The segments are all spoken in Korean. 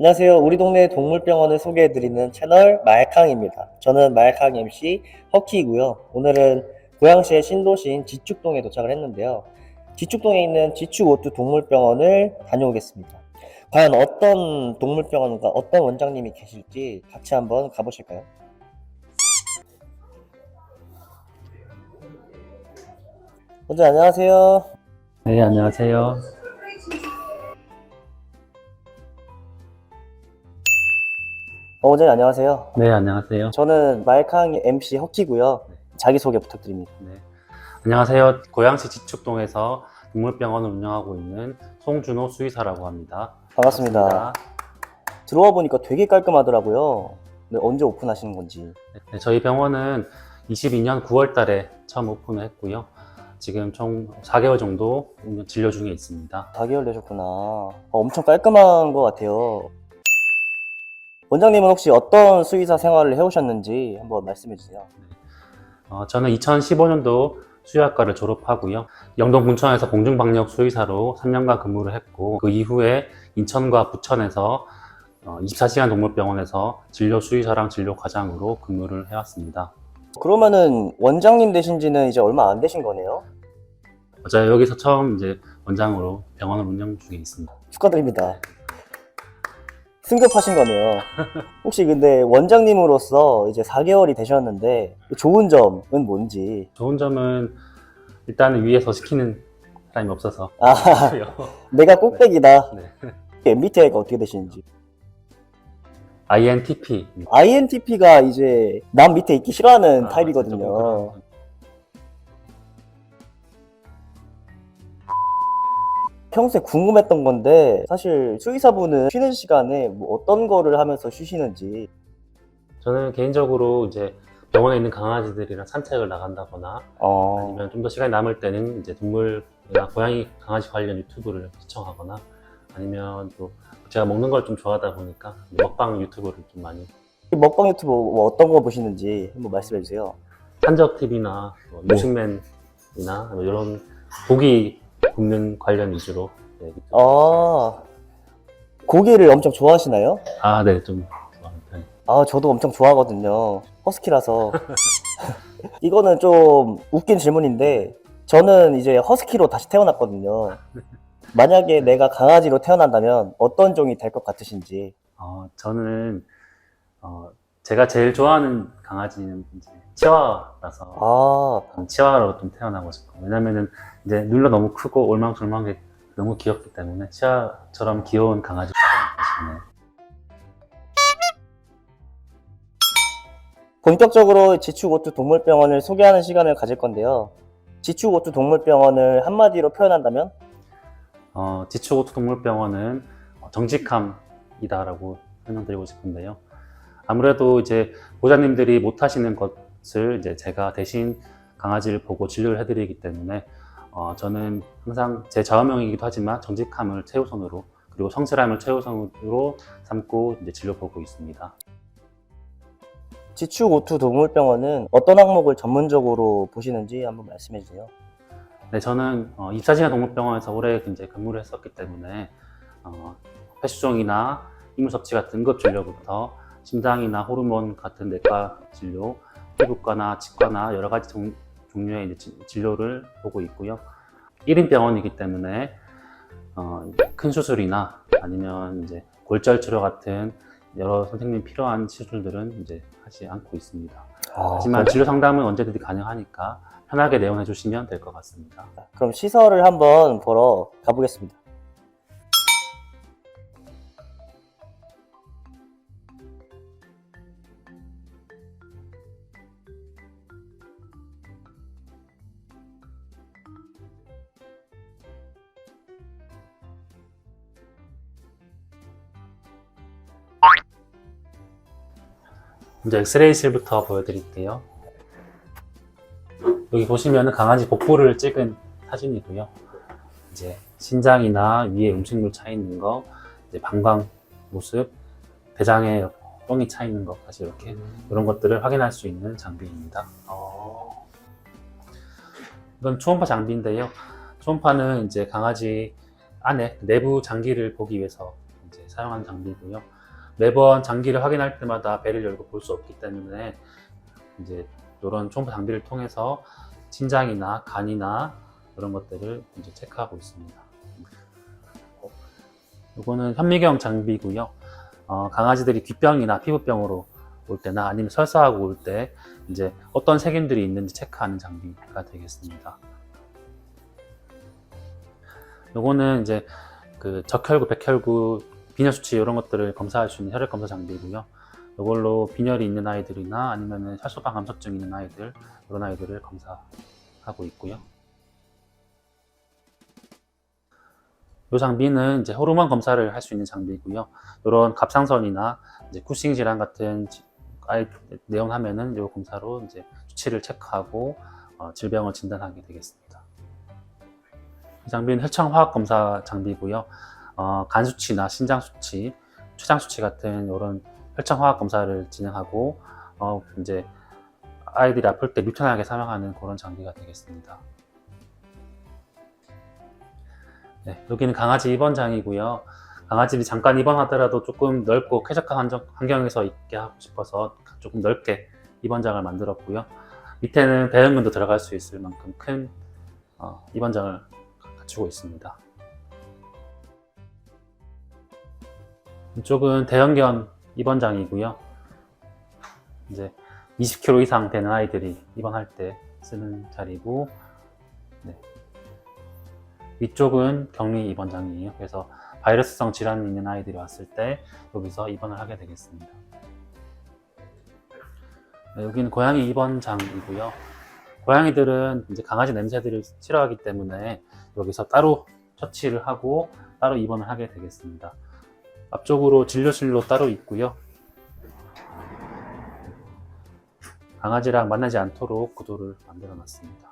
안녕하세요. 우리 동네 동물병원을 소개해드리는 채널 말캉입니다. 저는 말캉 MC 허키이고요. 오늘은 고양시의 신도시인 지축동에 도착을 했는데요. 지축동에 있는 지축오투 동물병원을 다녀오겠습니다. 과연 어떤 동물병원과 어떤 원장님이 계실지 같이 한번 가보실까요? 원장 안녕하세요. 네, 안녕하세요. 어, 원장님 안녕하세요. 네, 안녕하세요. 저는 말캉 MC 허키고요. 자기소개 부탁드립니다. 네. 안녕하세요. 고양시 지축동에서 동물병원을 운영하고 있는 송준호 수의사라고 합니다. 반갑습니다. 들어와 보니까 되게 깔끔하더라고요. 네, 언제 오픈하시는 건지. 네, 저희 병원은 22년 9월 달에 처음 오픈을 했고요. 지금 총 4개월 정도 운영- 진료 중에 있습니다. 4개월 되셨구나. 어, 엄청 깔끔한 것 같아요. 원장님은 혹시 어떤 수의사 생활을 해오셨는지 한번 말씀해 주세요. 어, 저는 2015년도 수의학과를 졸업하고요. 영동 분천에서 공중방역 수의사로 3년간 근무를 했고 그 이후에 인천과 부천에서 어, 24시간 동물병원에서 진료 수의사랑 진료 과장으로 근무를 해왔습니다. 그러면은 원장님 되신 지는 이제 얼마 안 되신 거네요. 맞아요. 여기서 처음 이제 원장으로 병원을 운영 중에 있습니다. 축하드립니다. 승급하신 거네요. 혹시 근데 원장님으로서 이제 4개월이 되셨는데 좋은 점은 뭔지. 좋은 점은 일단은 위에서 시키는 사람이 없어서 아. 내가 꼭대기다. 네. MBTI가 어떻게 되시는지. INTP INTP가 이제 남 밑에 있기 싫어하는 아, 타입이거든요. 평소에 궁금했던 건데 사실 수의사분은 쉬는 시간에 뭐 어떤 거를 하면서 쉬시는지. 저는 개인적으로 이제 병원에 있는 강아지들이랑 산책을 나간다거나 어, 아니면 좀 더 시간이 남을 때는 이제 동물이나 고양이, 강아지 관련 유튜브를 시청하거나 아니면 또 제가 먹는 걸 좀 좋아하다 보니까 먹방 유튜브를 좀 많이 먹방 유튜브 뭐 어떤 거 보시는지 한번 말씀해 주세요. 산적 TV나 뭐 네. 요식맨이나 뭐 이런 고기 굽는 관련 위주로 네. 아, 고기를 엄청 좋아하시나요? 아, 네, 좀 좋아하는 편. 아, 저도 엄청 좋아하거든요. 허스키라서. 이거는 좀 웃긴 질문인데, 저는 이제 허스키로 다시 태어났거든요. 만약에 내가 강아지로 태어난다면 어떤 종이 될 것 같으신지. 어, 저는 어, 제가 제일 좋아하는 강아지는 이제 치와와라서 아, 치와와로 좀 태어나고 싶어요. 왜냐면은 이제 눈도 너무 크고 올망졸망하게 너무 귀엽기 때문에 치와처럼 귀여운 강아지 싶네요. 본격적으로 지축오투 동물병원을 소개하는 시간을 가질 건데요. 지축오투 동물병원을 한마디로 표현한다면? 어, 지축오투 동물병원은 정직함이다라고 설명드리고 싶은데요. 아무래도 이제 보호자님들이 못 하시는 것 을 이제 제가 대신 강아지를 보고 진료를 해드리기 때문에 어, 저는 항상 제 좌우명이기도 하지만 정직함을 최우선으로 그리고 성실함을 최우선으로 삼고 이제 진료 보고 있습니다. 지축오투 동물병원은 어떤 항목을 전문적으로 보시는지 한번 말씀해 주세요. 네, 저는 어, 24시간 동물병원에서 오래 이제 근무를 했었기 때문에 어, 폐수종이나 이물 섭취 같은 급 진료부터 심장이나 호르몬 같은 내과 진료, 피부과나 치과나 여러 가지 종, 종류의 이제 진- 진료를 보고 있고요. 1인 병원이기 때문에 어, 큰 수술이나 아니면 이제 골절 치료 같은 여러 선생님 필요한 시술들은 이제 하지 않고 있습니다. 아, 하지만 진료 상담은 언제든지 가능하니까 편하게 내원해 주시면 될 것 같습니다. 그럼 시설을 한번 보러 가보겠습니다. 먼저 엑스레이실부터 보여드릴게요. 여기 보시면 강아지 복부를 찍은 사진이고요. 이제 신장이나 위에 음식물 차 있는 거, 이제 방광 모습, 대장에 똥이 차 있는 것까지 이렇게 이런 것들을 확인할 수 있는 장비입니다. 이건 초음파 장비인데요. 초음파는 이제 강아지 안에 내부 장기를 보기 위해서 이제 사용하는 장비고요. 매번 장기를 확인할 때마다 배를 열고 볼 수 없기 때문에 이제 이런 초음파 장비를 통해서 신장이나 간이나 이런 것들을 이제 체크하고 있습니다. 이거는 현미경 장비고요. 어, 강아지들이 귀병이나 피부병으로 올 때나 아니면 설사하고 올 때 이제 어떤 세균들이 있는지 체크하는 장비가 되겠습니다. 요거는 이제 그 적혈구, 백혈구, 빈혈 수치 이런 것들을 검사할 수 있는 혈액 검사 장비고요. 이걸로 빈혈이 있는 아이들이나 아니면은 혈소판 감소증 있는 아이들 이런 아이들을 검사하고 있고요. 이 장비는 이제 호르몬 검사를 할 수 있는 장비고요. 이런 갑상선이나 이제 쿠싱 질환 같은 지- 아이 내용 하면은 이 검사로 이제 수치를 체크하고 어, 질병을 진단하게 되겠습니다. 이 장비는 혈청 화학 검사 장비고요. 어, 간 수치나 신장 수치, 췌장 수치 같은 이런 혈청 화학 검사를 진행하고 어, 이제 아이들이 아플 때 불편하게 사용하는 그런 장비가 되겠습니다. 네, 여기는 강아지 입원장이고요. 강아지들이 잠깐 입원하더라도 조금 넓고 쾌적한 환경- 환경에서 있게 하고 싶어서 조금 넓게 입원장을 만들었고요. 밑에는 배영근도 들어갈 수 있을 만큼 큰 어, 입원장을 갖추고 있습니다. 이쪽은 대형견 입원장이고요. 이제 20kg 이상 되는 아이들이 입원할 때 쓰는 자리고, 네. 위쪽은 격리 입원장이에요. 그래서 바이러스성 질환이 있는 아이들이 왔을 때 여기서 입원을 하게 되겠습니다. 네, 여기는 고양이 입원장이고요. 고양이들은 이제 강아지 냄새들을 싫어하기 때문에 여기서 따로 처치를 하고 따로 입원을 하게 되겠습니다. 앞쪽으로 진료실로 따로 있고요. 강아지랑 만나지 않도록 구도를 만들어 놨습니다.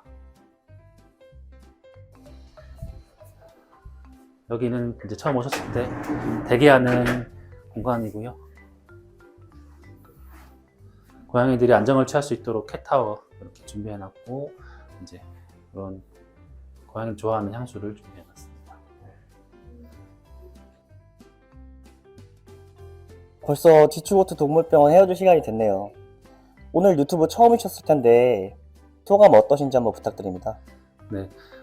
여기는 이제 처음 오셨을 때 대기하는 공간이고요. 고양이들이 안정을 취할 수 있도록 캣타워 이렇게 준비해 놨고 이제 그런 고양이 좋아하는 향수를 준비해 놨습니다. 벌써 지추고트 동물병원 헤어질 시간이 됐네요. 오늘 유튜브 처음이셨을 텐데 소감 어떠신지 한번 부탁드립니다.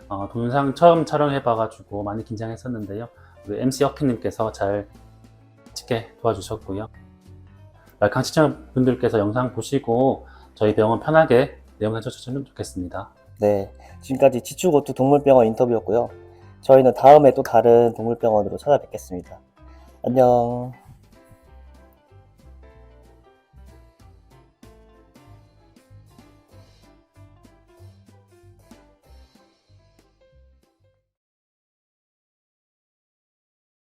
어, 동영상 처음 촬영해봐가지고 많이 긴장했었는데요. 우리 MC 허키님께서 잘 찍게 도와주셨고요. 말캉 시청자분들께서 영상 보시고 저희 병원 편하게 내용해 주셨으면 좋겠습니다. 네, 지금까지 지추고트 동물병원 인터뷰였고요. 저희는 다음에 또 다른 동물병원으로 찾아뵙겠습니다. 안녕.